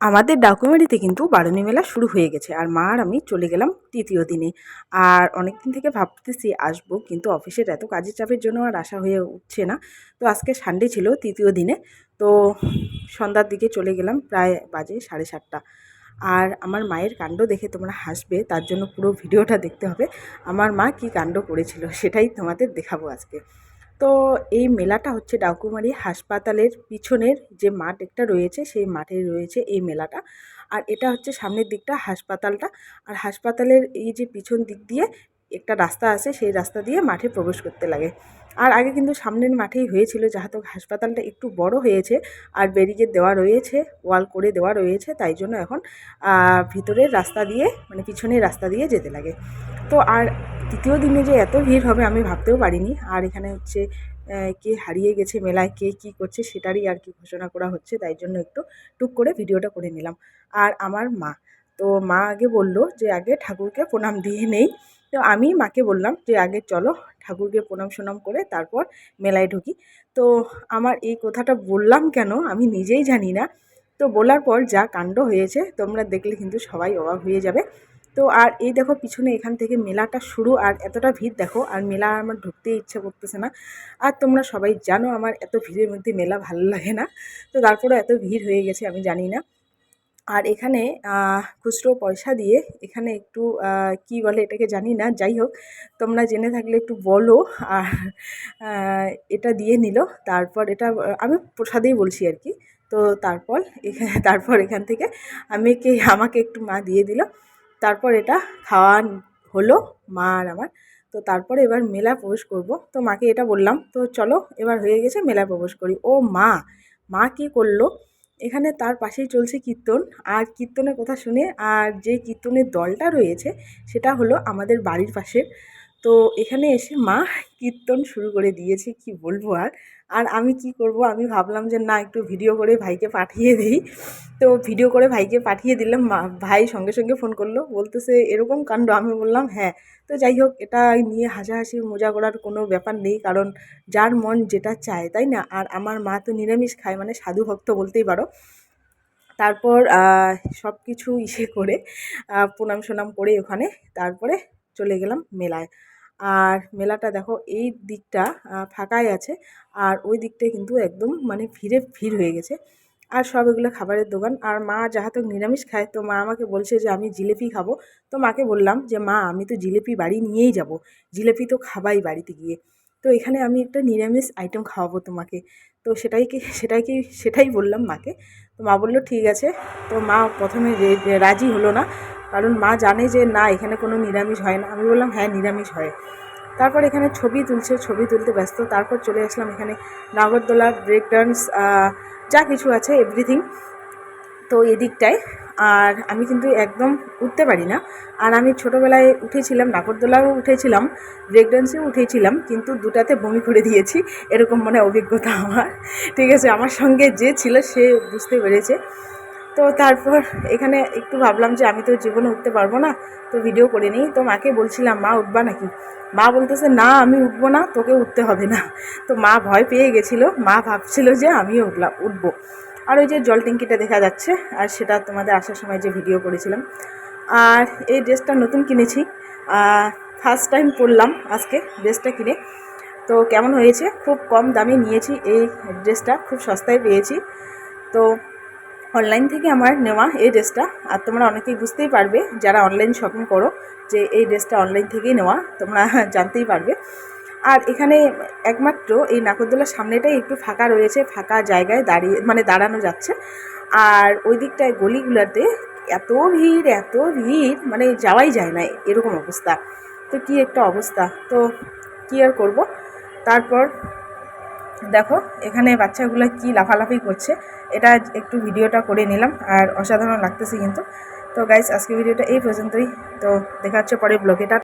আমাদের ডাকুমেরিতে কিন্তু বারুণী মেলা শুরু হয়ে গেছে আর মা আর আমি চলে গেলাম তৃতীয় দিনে। আর অনেক দিন থেকে ভাবতেছি আসব, কিন্তু অফিসের এত কাজের চাপের জন্য আর আসা হয়ে উঠছে না। তো আজকে সানডে ছিল তৃতীয় দিনে। তো সন্ধ্যার দিকে চলে গেলাম প্রায় বাজে সাড়ে সাতটা। আর আমার মায়ের কাণ্ড দেখে তোমরা হাসবে, তার জন্য পুরো ভিডিওটা দেখতে হবে। আমার মা কি কাণ্ড করেছিল সেটাই তোমাদের দেখাবো আজকে। তো এই মেলাটা হচ্ছে ডাকুমারি হাসপাতালের পিছনের যে মাঠ একটা রয়েছে, সেই মাঠে রয়েছে এই মেলাটা। আর এটা হচ্ছে সামনের দিকটা হাসপাতালটা। আর হাসপাতালের এই যে পিছন দিক দিয়ে একটা রাস্তা আছে, সেই রাস্তা দিয়ে মাঠে প্রবেশ করতে লাগে। আর আগে কিন্তু সামনের মাঠেই হয়েছিল যাহাতো হাসপাতালটা একটু বড় হয়েছে। আর ব্যারিকেড দেওয়া রয়েছে, ওয়াল করে দেওয়া রয়েছে, তাই জন্য এখন ভিতরের রাস্তা দিয়ে মানে পিছনের রাস্তা দিয়ে যেতে লাগে। তো আর তৃতীয় দিনে যে এত ভিড় হবে আমি ভাবতেও পারিনি। আর এখানে হচ্ছে কে হারিয়ে গেছে মেলায়, কে কী করছে সেটারই আর কি ঘোষণা করা হচ্ছে, তাই জন্য একটু টুক করে ভিডিওটা করে নিলাম। আর আমার মা, তো মা আগে বলল যে, আগে ঠাকুরকে প্রণাম দিয়ে নেই। তো আমি মাকে বললাম যে, আগে চলো ঠাকুরকে প্রণাম সোনাম করে তারপর মেলায় ঢুকি। তো আমার এই কথাটা বললাম কেন আমি নিজেই জানি না। তো বলার পর যা কাণ্ড হয়েছে, তোমরা দেখলে কিন্তু সবাই অবাক হয়ে যাবে। তো আর এই দেখো পিছনে এখান থেকে মেলাটা শুরু আর এতটা ভিড় দেখো, আর মেলা আমার ঢুকতে ইচ্ছা করতেছে না। আর তোমরা সবাই জানো আমার এত ভিড়ের মধ্যে মেলা ভালো লাগে না, তো তারপরে এত ভিড় হয়ে গেছে আমি জানি না। আর এখানে খুচরো পয়সা দিয়ে এখানে একটু কি বলে এটাকে জানি না, যাই হোক, তোমরা জেনে থাকলে একটু বলো আর এটা দিয়ে নিল। তারপর এটা, আমি প্রসাদেই বলছি আর কি। তো তারপর এখানে তারপর এখান থেকে আমি কে আমাকে একটু মা দিয়ে দিল। তারপর এটা খাওয়া হলো মা আর আমার। তো তারপরে এবার মেলা প্রবেশ করব। তো মাকে এটা বললাম, তো চলো এবার হয়ে গেছে মেলা প্রবেশ করি। ও মা মা কি করল? এখানে তার পাশেই চলছে কীর্তন। আর কীর্তনের কথা শুনে আর যে কীর্তনের দলটা রয়েছে, সেটা হলো আমাদের বাড়ির পাশের তো এখানে এসে মা কীর্তন শুরু করে দিয়েছে, কি বলব আর? আর আমি কি করব? আমি ভাবলাম যে না, একটু ভিডিও করে ভাইকে পাঠিয়ে দিই। তো ভিডিও করে ভাইকে পাঠিয়ে দিলাম। ভাই সঙ্গে সঙ্গে ফোন করল, বলতেছে এরকম কাণ্ড। আমি বললাম হ্যাঁ তো যাই হোক এটা নিয়ে হাসাহাসি, মজা করার কোনো ব্যাপার নেই। কারণ যার মন যেটা চায়, তাই না? আর আমার মা তো নিরামিষ খায় মানে সাধু ভক্ত বলতেই পারো। তারপর সব কিছু ইসে করে প্রণাম সোনাম করে ওখানে তারপরে চলে গেলাম মেলায়। আর মেলাটা দেখো এই দিকটা ফাঁকাই আছে। আর ওই দিকটায় কিন্তু একদম মানে ভিড়ে ভিড় হয়ে গেছে। আর সব এগুলো খাবারের দোকান। আর মা যাহাতক নিরামিষ খায়, তো মা আমাকে বলছে যে, আমি জিলেপি খাব। তো মাকে বললাম যে, মা, আমি তো জিলেপি বাড়ি নিয়েই যাব। জিলেপি তো খাবাই বাড়িতে গিয়ে। তো এখানে আমি একটা নিরামিষ আইটেম খাওয়াবো তোমাকে। তো সেটাই কি সেটাই কি, সেটাই বললাম মাকে। তো মা বলল, ঠিক আছে। তো মা প্রথমে রাজি হলো না। কারণ মা জানে যে না, এখানে কোনো নিরামিষ হয় না। আমি বললাম হ্যাঁ নিরামিষ হয়। তারপর এখানে ছবি তুলছে, ছবি তুলতে ব্যস্ত। তারপর চলে আসলাম এখানে নাগরদোলা ব্রেক ডান্স যা কিছু আছে এভরিথিং তো এদিকটায়, আর আমি কিন্তু একদম উঠতে পারি না। আর আমি ছোটোবেলায় উঠেছিলাম, নাগরদোলাও উঠেছিলাম ব্রেক ডান্সেও উঠেছিলাম, কিন্তু দুটাতে বমি করে দিয়েছি। এরকম মানে অভিজ্ঞতা আমার। ঠিক আছে, আমার সঙ্গে যে ছিল, সে বুঝতে পেরেছে। তো তারপর এখানে একটু ভাবলাম যে আমি তো জীবনে উঠতে পারব না, তো ভিডিও করে নিই তো মাকে বলছিলাম, মা, উঠবা নাকি? মা বলতেছে, না, আমি উঠবো না, তোকে উঠতে হবে না। তো মা ভয় পেয়ে গেছিল। মা ভাবছিল যে আমিও উঠলাম, উঠবো। আর ওই যে জল ট্যাঙ্কিটা দেখা যাচ্ছে, আর সেটা তোমাদের আসার সময় যে ভিডিও করেছিলাম। আর এই ড্রেসটা নতুন কিনেছি। ফার্স্ট টাইম পরলাম আজকে ড্রেসটা কিনে। তো কেমন হয়েছে? খুব কম দামে নিয়েছি এই ড্রেসটা, খুব সস্তায় পেয়েছি। তো অনলাইন থেকে আমার নেওয়া এই ড্রেসটা। আর তোমরা অনেকেই বুঝতেই পারবে, যারা অনলাইন শপিং করো, যে এই ড্রেসটা অনলাইন থেকেই নেওয়া, তোমরা জানতেই পারবে। আর এখানে একমাত্র এই নাকরদোলার সামনেটাই একটু ফাঁকা রয়েছে, ফাঁকা জায়গায় দাঁড়িয়ে মানে দাঁড়ানো যাচ্ছে। আর ওই দিকটায় গলিগুলোতে এত ভিড় এত ভিড় মানে যাওয়াই যায় না, এরকম অবস্থা। তো কি একটা অবস্থা। তো কী আর করব? তারপর দেখো, এখানে বাচ্চাগুলো কি লাফালাফি করছে, এটা একটু ভিডিওটা করে নিলাম, আর অসাধারণ লাগতেছে কিন্তু। তো গাইজ আজকে ভিডিওটা এই পর্যন্তই। তো দেখা হচ্ছে পরে ব্লগেটা